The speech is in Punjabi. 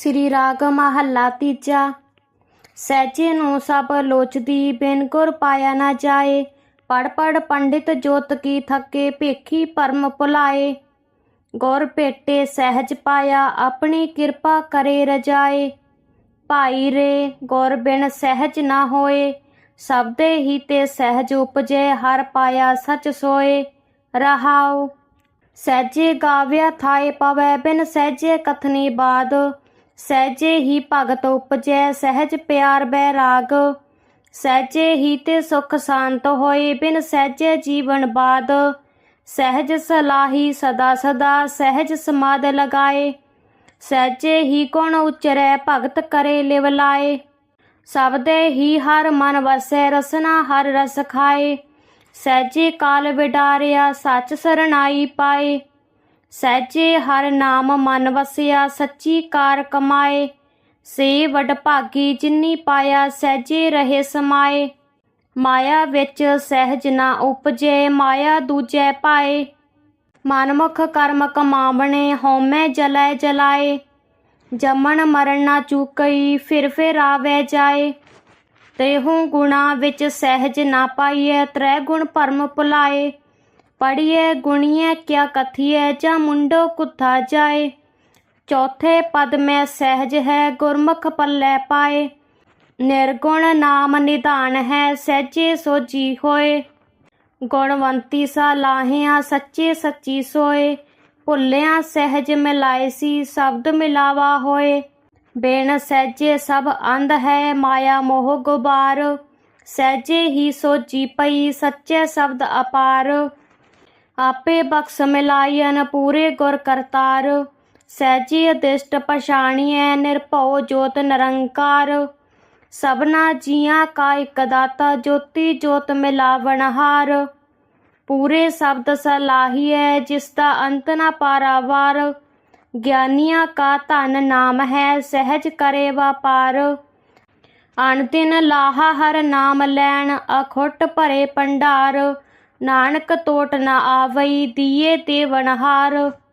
ਸ੍ਰੀ ਰਾਗ ਮਹੱਲਾ ਤੀਜਾ। ਸਹਿਜੇ ਨੂੰ ਸਭ ਲੋਚਦੀ ਬਿਨ ਗੁਰ ਪਾਇਆ ਨਾ ਜਾਏ। ਪੜ ਪੜ ਪੰਡਿਤ ਜੋਤ ਕੀ ਥੱਕੇ ਭੇਖੀ ਪਰਮ ਭੁਲਾਏ। ਗੌਰ ਭੇਟੇ ਸਹਿਜ ਪਾਇਆ ਆਪਣੀ ਕਿਰਪਾ ਕਰੇ ਰਜਾਏ। ਭਾਈ ਰੇ, ਗੌਰ ਬਿਨ ਸਹਿਜ ਨਾ ਹੋਏ। ਸਬਦੇ ਹੀ ਤੇ ਸਹਿਜ ਉਪਜੇ, ਹਰ ਪਾਇਆ ਸਚ ਸੋਏ। ਰਹਾਉ, ਸਹਿਜੇ ਗਾਵਿਆ ਥਾਏ ਪਵੈ, ਬਿਨ ਸਹਿਜੇ ਕਥਨੀ ਬਾਦ। ਸਹਿਜੇ ਹੀ ਭਗਤ ਉਪਜੈ, ਸਹਿਜ ਪਿਆਰ ਬੈਰਾਗ ਸਹਿਜੇ ਹੀ ਤੇ ਸੁਖ ਸ਼ਾਂਤ ਹੋਏ, ਬਿਨ ਸਹਿਜੇ ਜੀਵਨ ਬਾਦ। ਸਹਿਜ ਸਲਾਹੀ ਸਦਾ ਸਦਾ, ਸਹਿਜ ਸਮਾਦ ਲਗਾਏ। ਸਹਿਜੇ ਹੀ ਗੁਣ ਉਚਰੈ, ਭਗਤ ਕਰੇ ਲਿਵ ਲਾਏ। ਸਬਦੇ ਹੀ ਹਰ ਮਨ ਵਸੈ, ਰਸਨਾ ਹਰ ਰਸ ਖਾਏ। ਸਹਿਜੇ ਕਾਲ ਵਿਡਾਰਿਆ, ਸੱਚ ਸਰਣਾਈ ਪਾਏ। ਸਹਿਜੇ ਹਰ ਨਾਮ ਮਨ ਵਸਿਆ, ਸੱਚੀ ਕਾਰ ਕਮਾਏ। ਸੇ ਵਡ ਭਾਗੀ ਜਿਨੀ ਪਾਇਆ, ਸਹਿਜੇ ਰਹੇ ਸਮਾਏ। ਮਾਇਆ ਵਿੱਚ ਸਹਿਜ ਨਾ ਉਪਜੇ, ਮਾਇਆ ਦੂਜੈ ਪਾਏ। ਮਨਮੁਖ ਕਰਮ ਕਮਾਵਣੇ, ਹਉਮੈ ਜਲੈ ਜਲਾਏ। ਜਮਣ ਮਰਨ ਨਾ ਚੁਕਈ, ਫਿਰ ਫਿਰ ਆਵੇ ਜਾਏ। ਤੇਹੂ ਗੁਣਾ ਵਿੱਚ ਸਹਿਜ ਨਾ ਪਾਈਐ, ਤ੍ਰੈ ਗੁਣ ਭਰਮ ਭੁਲਾਏ। ਪੜੀਏ ਗੁਣੀਏ, ਕਿਆ ਕਥੀਏ, ਜਾਂ ਮੁੰਡੋ ਕੁੱਥਾ ਜਾਏ। ਚੌਥੇ ਪਦ ਮੈਂ ਸਹਿਜ ਹੈ, ਗੁਰਮੁਖ ਪੱਲੇ ਪਾਏ। ਨਿਰਗੁਣ ਨਾਮ ਨਿਧਾਨ ਹੈ, ਸਹਿਜੇ ਸੋਜੀ ਹੋਏ। ਗੁਣਵੰਤੀ ਸਾ ਲਾਹਿਆ, ਸੱਚੇ ਸੱਚੀ ਸੋਏ। ਭੁੱਲਿਆ ਸਹਿਜ ਮਿਲਾਏ ਸੀ, ਸ਼ਬਦ ਮਿਲਾਵਾ ਹੋਏ। ਬੇਨ ਸਹਿਜੇ ਸਭ ਅੰਧ ਹੈ, ਮਾਇਆ ਮੋਹ ਗੁਬਾਰ। ਸਹਿਜੇ ਹੀ ਸੋਜੀ ਪਈ, ਸੱਚੇ ਸ਼ਬਦ ਅਪਾਰ। ਆਪੇ ਬਖਸ਼ ਮਿਲਾਇਨ ਪੂਰੇ ਗੁਰ ਕਰਤਾਰ। ਸਹਿਜੀ ਅਦਿਸ਼ਟ ਪਛਾਣੀਐ ਨਿਰਭਉ ਜੋਤ ਨਿਰੰਕਾਰ। ਸਭਨਾ ਜੀਆਂ ਕਾ ਇਕ ਦਾਤਾ ਜੋਤੀ ਜੋਤ ਮਿਲਾਵਣਹਾਰ ਪੂਰੇ ਸ਼ਬਦ ਸਲਾਹੀਐ ਜਿਸ ਦਾ ਅੰਤ ਨਾ ਪਾਰਾਵਾਰ। ਗਿਆਨੀਆਂ ਕਾ ਧਨ ਨਾਮ ਹੈ ਸਹਿਜ ਕਰੇ ਵਪਾਰ। ਅਣਦਿਨ ਲਾਹਾ ਹਰ ਨਾਮ ਲੈਣ ਅਖੁੱਟ ਭਰੇ ਪੰਡਾਰ ਨਾਨਕ ਤੋਟ ਨਾ ਆਵਈ ਦੀਏ ਤੇ ਦੇਵਨਹਾਰ